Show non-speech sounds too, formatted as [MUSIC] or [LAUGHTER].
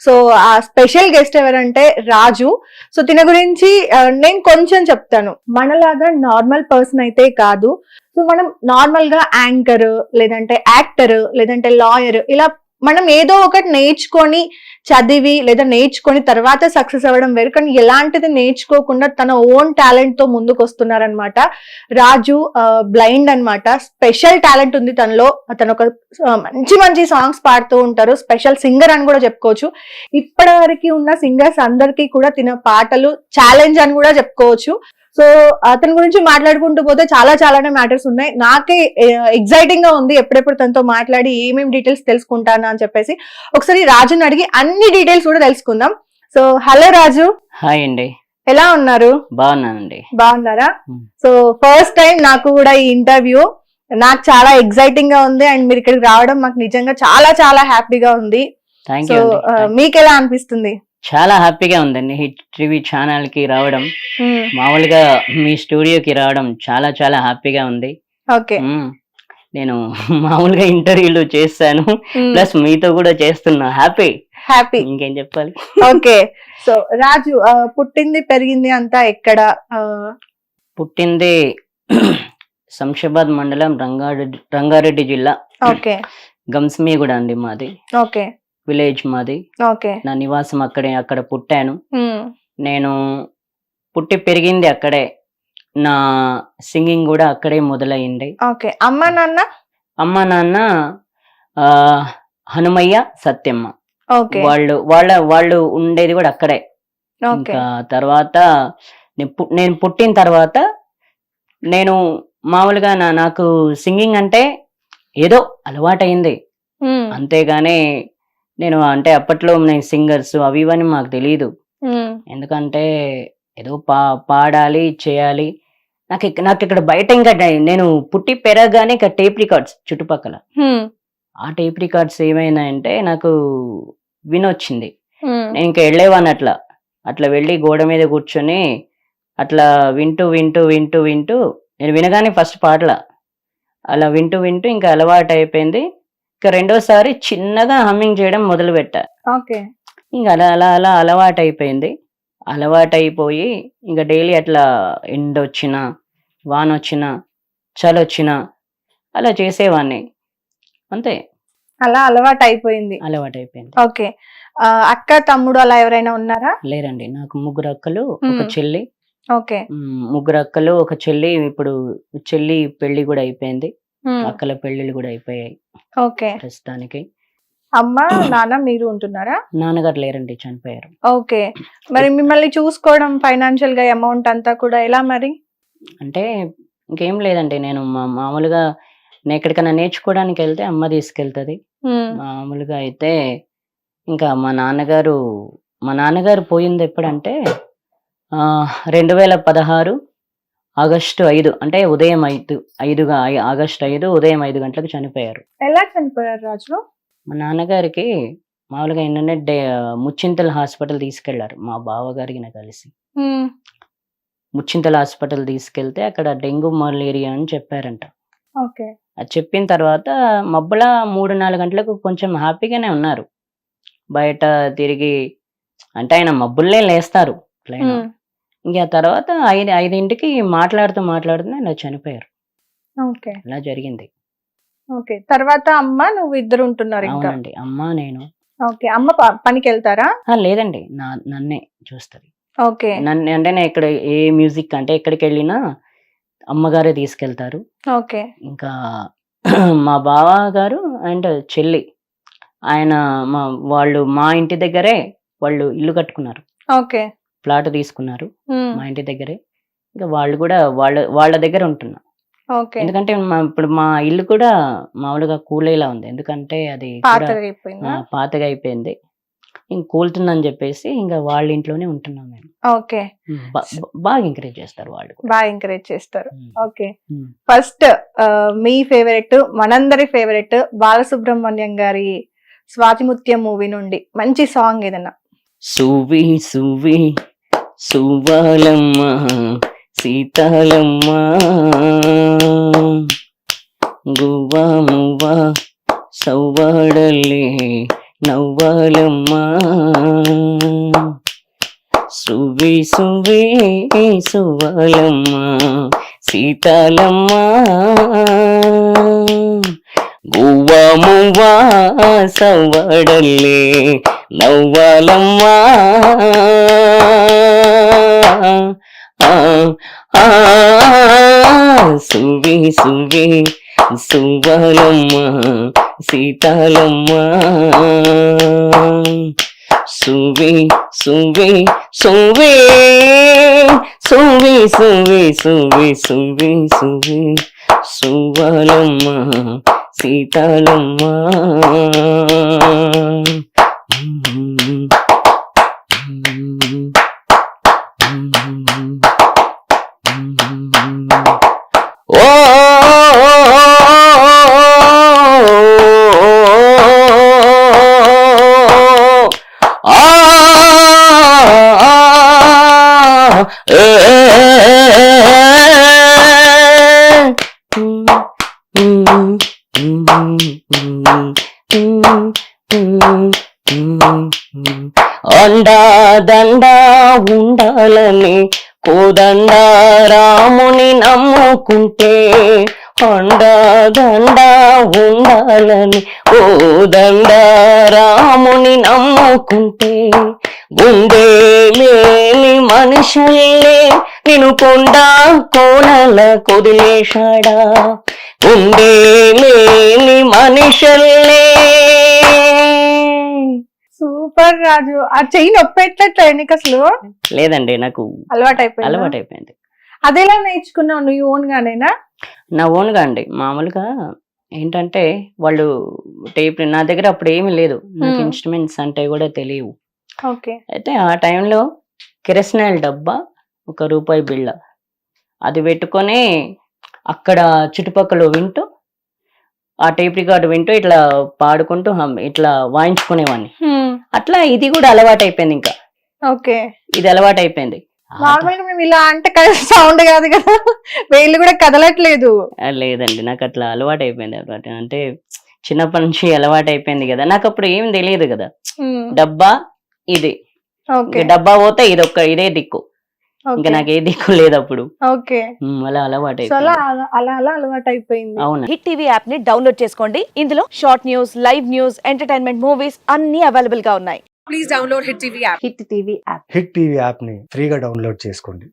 So ఆ special guest ఎవరంటే రాజు. So తిన గురించి నేను కొంచెం చెప్తాను. మనలాగా నార్మల్ పర్సన్ అయితే కాదు. సో మనం నార్మల్గా యాంకర్ లేదంటే యాక్టర్ లేదంటే లాయర్ ఇలా మనం ఏదో ఒకటి నేర్చుకొని చదివి లేదా నేర్చుకొని తర్వాత సక్సెస్ అవ్వడం వేరు కానీ ఎలాంటిది నేర్చుకోకుండా తన ఓన్ టాలెంట్తో ముందుకు వస్తున్నారనమాట రాజు బ్లైండ్ అన్నమాట స్పెషల్ టాలెంట్ ఉంది తనలో. తను ఒక మంచి మంచి సాంగ్స్ పాడుతూ ఉంటారు. స్పెషల్ సింగర్ అని కూడా చెప్పుకోవచ్చు. ఇప్పటి వరకు ఉన్న సింగర్స్ అందరికీ కూడా తిన పాటలు ఛాలెంజ్ అని కూడా చెప్పుకోవచ్చు. సో అతని గురించి మాట్లాడుకుంటూ పోతే చాలా చాలానే మ్యాటర్స్ ఉన్నాయి. నాకే ఎగ్జైటింగ్గా ఉంది ఎప్పుడెప్పుడు తనతో మాట్లాడి ఏమేమి డీటెయిల్స్ తెలుసుకుంటానా అని చెప్పేసి. ఒకసారి రాజుని అడిగి అన్ని డీటెయిల్స్ కూడా తెలుసుకుందాం. సో హలో రాజు. హాయ్ అండి. ఎలా ఉన్నారు? బాగున్నానండి. బాగున్నారా? Hmm. సో ఫస్ట్ టైం నాకు కూడా ఈ ఇంటర్వ్యూ నాకు చాలా ఎగ్జైటింగ్గా ఉంది అండ్ మీరు ఇక్కడికి రావడం మాకు నిజంగా చాలా చాలా హ్యాపీగా ఉంది. సో మీకు ఎలా అనిపిస్తుంది? చాలా హ్యాపీగా ఉందండి. హిట్ టీవీ ఛానల్కి రావడం. మామూలుగా మీ స్టూడియోకి రావడం చాలా చాలా హ్యాపీగా ఉంది. ఓకే. నేను మామూలుగా ఇంటర్వ్యూలు చేస్తాను. ప్లస్ మీతో కూడా చేస్తున్నా. హ్యాపీ. హ్యాపీ. ఇంకేం చెప్పాలి? ఓకే. సో రాజు పుట్టింది పెరిగింది అంతా ఎక్కడ? పుట్టింది [CLEARS THROAT] శంషాబాద్ మండలం రంగారెడ్డి రంగారెడ్డి జిల్లా. ఓకే. గంస్మీగూడ అండి మాది. ఓకే. విలేజ్ మాది. ఓకే. నా నివాసం అక్కడే అక్కడ పుట్టాను. నేను పుట్టి పెరిగింది అక్కడే. నా సింగింగ్ కూడా అక్కడే మొదలైంది. ఓకే. అమ్మ నాన్న? అమ్మ నాన్న హనుమయ్య సత్యమ్మ. ఓకే. వాళ్ళు వాళ్ళ వాళ్ళు ఉండేది కూడా అక్కడే. ఇంకా తర్వాత నేను పుట్టిన తర్వాత నేను మామూలుగా నా నాకు సింగింగ్ అంటే ఏదో అలవాటైంది. అంతేగాని నేను అంటే అప్పట్లో నేను సింగర్స్ అవి ఇవని మాకు తెలియదు ఎందుకంటే ఏదో పా పాడాలి చేయాలి. నాకు నాకు ఇక్కడ బయట ఇంకా నేను పుట్టి పెరగగానే ఇక్కడ టేప్ రికార్డ్స్ చుట్టుపక్కల. ఆ టేప్ రికార్డ్స్ ఏమైనాయంటే నాకు వినొచ్చింది. నేను ఇంకా వెళ్ళేవాన్ని అట్లా. అట్లా వెళ్ళి గోడ మీద కూర్చొని అట్లా వింటూ వింటూ వింటూ వింటూ నేను వినగానే ఫస్ట్ పాటల. అలా వింటూ వింటూ ఇంకా అలవాటు అయిపోయింది ఇంకా రెండోసారి చిన్నగా హమ్మింగ్ చేయడం మొదలు పెట్టా ఓకే. ఇంకా అలా అలా అలా అలవాటు అయిపోయింది అలవాటు అయిపోయి ఇంకా డైలీ అట్లా ఎండ వచ్చినా వాన వచ్చినా చలి వచ్చినా అలా చేసేవాడిని అంతే. అలా అలవాటు అయిపోయింది అలవాటు అయిపోయింది ఓకే. ఆ, అక్క తమ్ముడు అలా ఎవరైనా ఉన్నారా? లేరండి. నాకు ముగ్గురు అక్కలు ఒక మ్మ్. చెల్లి. ఓకే. మ్మ్, ముగ్గురు అక్కలు ఒక చెల్లి ఇప్పుడు చెల్లి పెళ్ళి కూడా అయిపోయింది. అక్కల పెళ్ళిళ్ళు కూడా అయిపోయాయి. ఓకే. ప్రస్తుతానికి. అమ్మ నాన్న మీరు ఉంటున్నారా? నాన్నగారు లేరండి చనిపోయారు. ఓకే. మరి మిమ్మల్ని చూసుకోవడం ఫైనాన్షియల్గా అమౌంట్ అంతా కూడా ఎలా మరి? అంటే ఇంకేం లేదండి నేను మా మామూలుగా నేను ఎక్కడికైనా నేర్చుకోవడానికి వెళ్తే అమ్మ తీసుకెళ్తది. మామూలుగా అయితే ఇంకా మా నాన్నగారు మా నాన్నగారు పోయింది ఎప్పుడంటే రెండు వేల పదహారు ఆగస్టు ఐదు అంటే ఉదయం ఐదు ఐదుగా ఆగస్టు ఐదు ఉదయం ఐదు గంటలకు చనిపోయారు. ఎలా చనిపోయారు రాజు మా నాన్నగారికి మామూలుగా ఏంటంటే డే ముచ్చింతల హాస్పిటల్ తీసుకెళ్ళారు మా బావగారికి కలిసి. ముచ్చింతల హాస్పిటల్ తీసుకెళ్తే అక్కడ డెంగ్యూ మలేరియా అని చెప్పారంట. ఓకే. అది చెప్పిన తర్వాత మబ్బుల మూడు నాలుగు గంటలకు కొంచెం హ్యాపీగానే ఉన్నారు. బయట తిరిగి అంటే ఆయన మబ్బుల్లే లేస్తారు ఇంకా తర్వాత ఐదు ఐదింటికి మాట్లాడుతూ మాట్లాడుతూ ఇలా చనిపోయారు. ఓకే. ఇలా జరిగింది. ఓకే. తర్వాత అమ్మ నువ్వు ఇద్దరు ఉంటున్నారు ఇంకా? అవునండి. అమ్మ నేను. ఓకే. అమ్మ పనికి వెళ్తారా లేదండి. నా నన్నే చూస్తుంది. ఓకే. నన్ను అంటే నేను ఇక్కడ ఏ మ్యూజిక్ అంటే ఎక్కడికి వెళ్ళినా అమ్మగారే తీసుకెళ్తారు. ఓకే. ఇంకా [CLEARS THROAT] మా బావ గారు అండ్ చెల్లి ఆయన మా వాళ్ళు మా ఇంటి దగ్గరే వాళ్ళు ఇల్లు కట్టుకున్నారు. ఓకే. ప్లాట్ తీసుకున్నారు మా ఇంటి దగ్గరే. ఇంకా వాళ్ళు కూడా వాళ్ళ వాళ్ళ దగ్గర ఉంటున్నా. ఓకే. ఎందుకంటే మా ఇప్పుడు మా ఇల్లు కూడా మామూలుగా కూలేలా ఉంది. ఎందుకంటే అది పాతగా అయిపోయిందా ఇంక కూలుతుందని చెప్పేసి ఇంకా వాళ్ళ ఇంట్లోనే ఉంటున్నాం మేము. ఓకే. బాగా ఎంకరేజ్ చేస్తారు వాళ్ళు. బాగా ఎంకరేజ్ చేస్తారు. ఓకే. ఫస్ట్ మీ ఫేవరెట్ మనందరి ఫేవరెట్ బాలసుబ్రహ్మణ్యం గారి స్వాతిముత్యం మూవీ నుండి మంచి సాంగ్ ఏదన్నా? సువి సువి. సువాలమ్మ సీతాలమ్మ. గువ్వ మువ్వ సవ్వాడలే నవ్వాలమ్మా. సువి సువి సువ్వాలమ్మా సీతాలమ్మ. గువ్వ మువ్వా సవ్వడల్లే నవ్వాలమ్మా సువి సువి సువ్వాలమ్మ సీతాలమ్మ. సువి సువి సువి సువి సువి సువి సువి సువి సువ్వాలమ్మ. సీతాలమ్మ. అండా దండా ఉండాలని కోదండ రాముని నమ్ముకుంటే అండా దండా ఉండాలని కోదండ రాముని నమ్ముకుంటే గుండె లేని మనుషుల్లే నేను కొండ కోనల కుదిలేశాడా? గుండె లేని మనుషుల్లే సూపర్ రాజు. ఆ చెయ్యి నొప్పి ఎట్లట్లే నీకు అసలు లేదండి నాకు అలవాటు అయిపోయింది అలవాటు అయిపోయింది అదెలా నేర్చుకున్నావు నువ్వు ఓన్ గానేనా నా ఓన్గా అండి. మామూలుగా ఏంటంటే వాళ్ళు టేప్ నా దగ్గర అప్పుడు ఏమీ లేదు. నాకు. ఇన్స్ట్రుమెంట్స్ అంటే కూడా తెలియవు. ఓకే. అయితే ఆ టైంలో కిరసనాయిల్ డబ్బా ఒక రూపాయి బిళ్ళ. అది పెట్టుకొని అక్కడ చుట్టుపక్కల వింటూ ఆ టేప్ రికార్డు వింటూ ఇట్లా పాడుకుంటూ ఇట్లా వాయించుకునేవాడిని అట్లా ఇది కూడా అలవాటు అయిపోయింది ఇంకా. ఓకే. ఇది అలవాటు అయిపోయింది నార్మల్గా మేము ఇలా అంటే సౌండ్ కాదు కదా. వేళ్ళు కూడా కదలట్లేదు. లేదండి. నాకు అట్లా అలవాటు అయిపోయింది అలవాటు అంటే చిన్నప్పటి నుంచి అలవాటు అయిపోయింది కదా. నాకు అప్పుడు ఏం తెలియదు కదా. డబ్బా ఇది. డబ్బా పోతే ఇది ఒక్క ఇదే దిక్కు. ఇంకా నాకు దిక్కు లేదు అప్పుడు. ఓకే. అలా అలవాటు అలా అలా అలా అలవాటు అయిపోయింది అవును. హిట్ టీవీ యాప్ని డౌన్లోడ్ చేసుకోండి. ఇందులో short news live news entertainment movies అన్ని అవైలబుల్గా ఉన్నాయి. please download Hit TV app. Hit TV app. Hit TV యాప్ని ఫ్రీగా డౌన్లోడ్ చేసుకోండి.